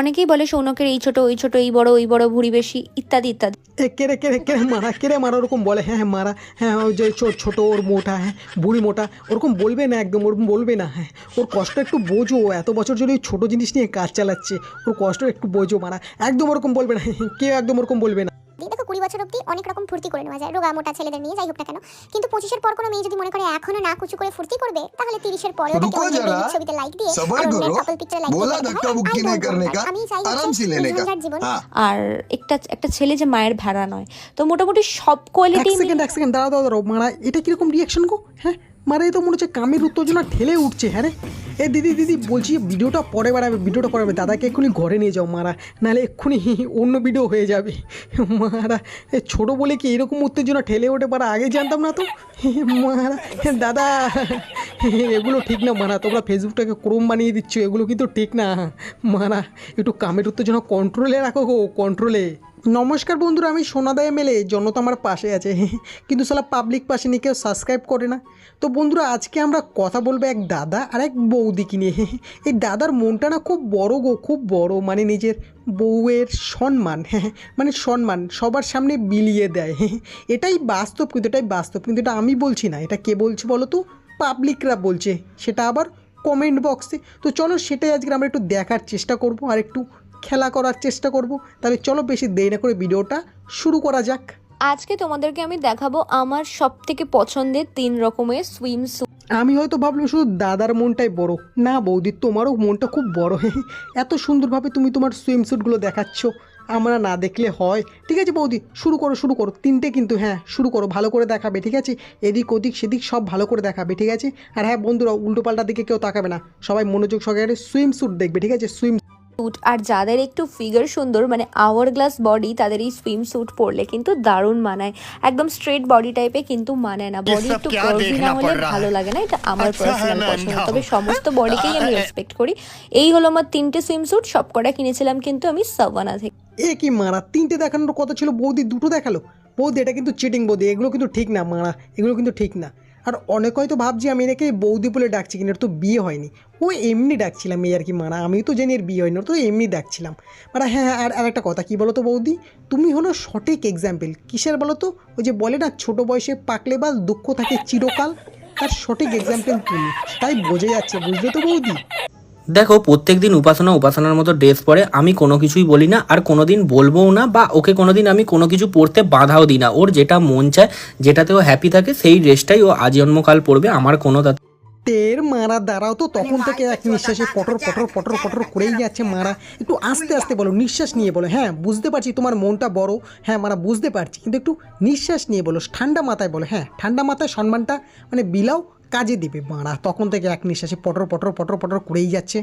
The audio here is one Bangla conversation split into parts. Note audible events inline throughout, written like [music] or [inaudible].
অনেকেই বলে সৌনকের এই ছোট ওই ছোট, এই বড় ওই বড় ভুড়ি বেশি, ইত্যাদি ইত্যাদি। কেড়ে কেড়ে কেড়ে মারা কেড়ে মারা, ওরকম বলে হ্যাঁ হ্যাঁ মারা হ্যাঁ ওই যে ছোট, ওর মোটা হ্যাঁ বুড়ি মোটা, ওরকম বলবে না একদম, ওরকম বলবে না হ্যাঁ ওর কষ্ট একটু বোঝো, ও এত বছর ধরে ওই ছোটো জিনিস নিয়ে কাজ চালাচ্ছে, ওর কষ্ট একটু বোঝো, মারা, একদম ওরকম বলবে না কেউ একদম ওরকম বলবে না। অব্দি দেখো কুড়ি বছর অব্দি অনেক রকম ফুর্তি করে নেওয়া যায়। রোগা মোটা ছেলেদের নিয়ে যাই হোক না কেন। কিন্তু পঁচিশের পর কোনো মেয়ে যদি মনে করে এখনও না কিছু করে ফুর্তি করবে তাহলে তিরিশের পরে ছবিতে লাইক দিয়ে আর আমি চাই আর একটা একটা ছেলে যে মায়ের ভেড়া নয় তো মোটামুটি সব কোয়ালিটি এক সেকেন্ড এক সেকেন্ড মানে এটা কীরকম রিয়াকশন গো? হ্যাঁ এই তো মনে হচ্ছে কামের উত্তেজনা ঠেলে উঠছে। হ্যাঁ রে? এ দিদি দিদি, বলছি, ভিডিওটা পরে বাড়াবে ভিডিওটা পরে দাদাকে এক্ষুনি ঘরে নিয়ে যাও, মারা। নাহলে এক্ষুনি অন্য ভিডিও হয়ে যাবে। মারা, এ ছোটো বলে কি এরকম উত্তেজনা ঠেলে ওঠে মারা? আগে জানতাম না তো। মারা দাদা, এগুলো ঠিক না মারা। তোমরা ফেসবুকটাকে ক্রোম বানিয়ে দিচ্ছ, এগুলো কিন্তু ঠিক না। মারা, একটু কামের উত্তেজনা কন্ট্রোলে রাখো গো কন্ট্রোলে নমস্কার বন্ধুরা, আমি সোনাদা এমএলএ জনতা আমার পাশে আছে। কিন্তু সালা পাবলিক পাশে নিয়ে কেউ সাবস্ক্রাইব করে না। তো বন্ধুরা, আজকে আমরা কথা বলব এক দাদা আর এক বৌদিকে নিয়ে। এই দাদার মনটা না খুব বড় গো, খুব বড়। মানে নিজের বউয়ের সম্মান হ্যাঁ মানে সম্মান সবার সামনে বিলিয়ে দেয়। এটাই বাস্তব কিন্তু, এটাই বাস্তব কিন্তু, এটা আমি বলছি না। এটা কে বলছে বলো তো? পাবলিকরা বলছে। সেটা আবার কমেন্ট বক্সে তো চলো, সেটাই আজকে আমরা একটু দেখার চেষ্টা করব আর একটু খেলা করার চেষ্টা করব। তাহলে চলো বেশি দেরি না করে ভিডিওটা শুরু করা যাক। আজকে তোমাদেরকে আমি দেখাবো আমার সব থেকে পছন্দের তিন রকমের সুইম আমি হয়তো ভাবলাম শুধু দাদার মনটাই বড়। না বৌদি তোমারও মনটা খুব বড়। এত সুন্দরভাবে তুমি তোমার সুইমস্যুটগুলো দেখাচ্ছ। আমরা না দেখলে হয়। ঠিক আছে বৌদি শুরু করো শুরু করো। তিনটে কিন্তু হ্যাঁ শুরু করো। ভালো করে দেখাবে ঠিক আছে? এদিক ওদিক সেদিক সব ভালো করে দেখাবে ঠিক আছে? আর হ্যাঁ বন্ধুরা উল্টোপাল্টা দিকে কেউ তাকাবে না। সবাই মনোযোগ সহকারে সুইমস্যুট দেখবে ঠিক আছে? সুইম স্যুট আর যাদের একটু ফিগার সুন্দর মানে আওয়ার গ্লাস বডি তাদের এই সুইম স্যুট পরলে কিন্তু দারুণ মানায়। একদম স্ট্রেট বডি টাইপে কিন্তু মানায় না। বডি একটু কার্ভি না হলে ভালো লাগে না। এটা আমার আচ্ছা, পার্সোনাল হ্যাঁ, পছন্দ তবে সমস্ত বডিকেই আমি [laughs] হ্যাঁ। রেসপেক্ট করি। এই হলো আমার তিনটে সুইম স্যুট সবকটা কিনেছিলাম কিন্তু আমি সাবানা থেকে। এ কি মারা? তিনটে দেখানোর কথা ছিল বৌদি দুটো দেখাল। বৌদি এটা কিন্তু চিটিং বৌদি এগুলো কিন্তু ঠিক না মারা এগুলো কিন্তু ঠিক না। আর অনেক হয়তো ভাবছি আমি এনাকে বৌদি বলে ডাকছি কিনা তো বিয়ে হয়নি। ও এমনি ডাকছিলাম এই আর কি মারা আমি তো জানি এর বিয়ে হয়নি তো এমনি ডাকছিলাম। মানে হ্যাঁ হ্যাঁ আর আর একটা কথা, কী বলো তো বৌদি? তুমি হলো সঠিক এক্সাম্পল কিসের বলো তো ওই যে বলে না, ছোটো বয়সে পাকলে বাল, দুঃখ থাকে চিরকাল তার সঠিক এক্সাম্পল তুমি, তাই বোঝা যাচ্ছে, বুঝলে তো বৌদি? দেখো প্রত্যেকদিন উপাসনা উপাসনার মতো ড্রেস পরে আমি কোনো কিছুই বলি না আর কোনোদিন বলবোও না বা ওকে কোনোদিন আমি কোনো কিছু পড়তে বাধাও দিই না। ওর যেটা মন চায় যেটাতে ও হ্যাপি থাকে সেই ড্রেসটাই ও আজন্মকাল পড়বে আমার কোনো তাতে তের মারা দাঁড়াও তো তখন থেকে এক নিঃশ্বাসে পটর পটর পটর পটর করেই যাচ্ছে মারা। একটু আস্তে আস্তে বলো নিঃশ্বাস নিয়ে বলো। হ্যাঁ বুঝতে পারছি তোমার মনটা বড়। হ্যাঁ মারা বুঝতে পারছি। কিন্তু একটু নিঃশ্বাস নিয়ে বলো ঠান্ডা মাথায় বলো। হ্যাঁ ঠান্ডা মাথায় সম্মানটা মানে বিলাও কাজে দিবে মারা। তখন থেকে এক নিঃশ্বাসে পটর পটর পটর পটর করেই যাচ্ছে।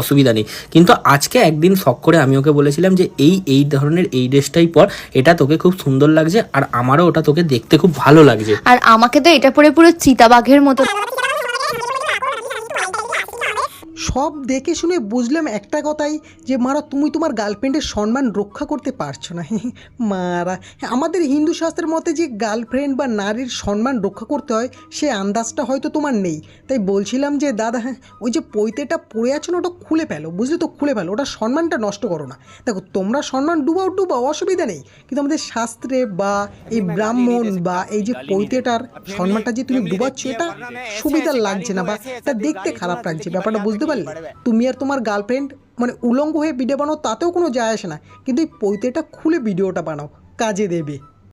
অসুবিধা নেই। কিন্তু আজকে একদিন শখ করে আমি ওকে বলেছিলাম যে এই এই ধরনের এই ড্রেসটাই পর এটা তোকে খুব সুন্দর লাগছে আর আমারও ওটা তোকে দেখতে খুব ভালো লাগছে। আর আমাকে তো এটা পরে পুরো চিতাবাঘের মতো সব দেখে শুনে বুঝলাম একটা কথাই, যে মারা তুমি তোমার গার্লফ্রেন্ডের সম্মান রক্ষা করতে পারছ না। [laughs] মারা, আমাদের হিন্দু শাস্ত্রের মতে যে গার্লফ্রেন্ড বা নারীর সম্মান রক্ষা করতে হয়, সে আন্দাজটা হয়তো তোমার নেই। তাই বলছিলাম যে, দাদা হ্যাঁ ওই যে পৈতেটা পড়ে আছে না, ওটা খুলে ফেলো, বুঝলে তো, খুলে ফেলো ওটা সম্মানটা নষ্ট করো না। দেখো, তোমরা সম্মান ডুবাও ডুবাও, অসুবিধা নেই। কিন্তু আমাদের শাস্ত্রে বা এই ব্রাহ্মণ বা এই যে পৈতেটার সম্মানটা যে তুমি ডুবাচ্ছ, এটা সুবিধা লাগছে না বা এটা দেখতে খারাপ লাগছে, ব্যাপারটা বুঝতে পারলে তুমি আর তোমার গার্লফ্রেন্ড মানে উলঙ্গ হয়ে ভিডিও বানাও তাতেও কোনো যায় আসে না। কিন্তু এই পৈতেটা খুলে ভিডিওটা বানাও কাজে দেবে।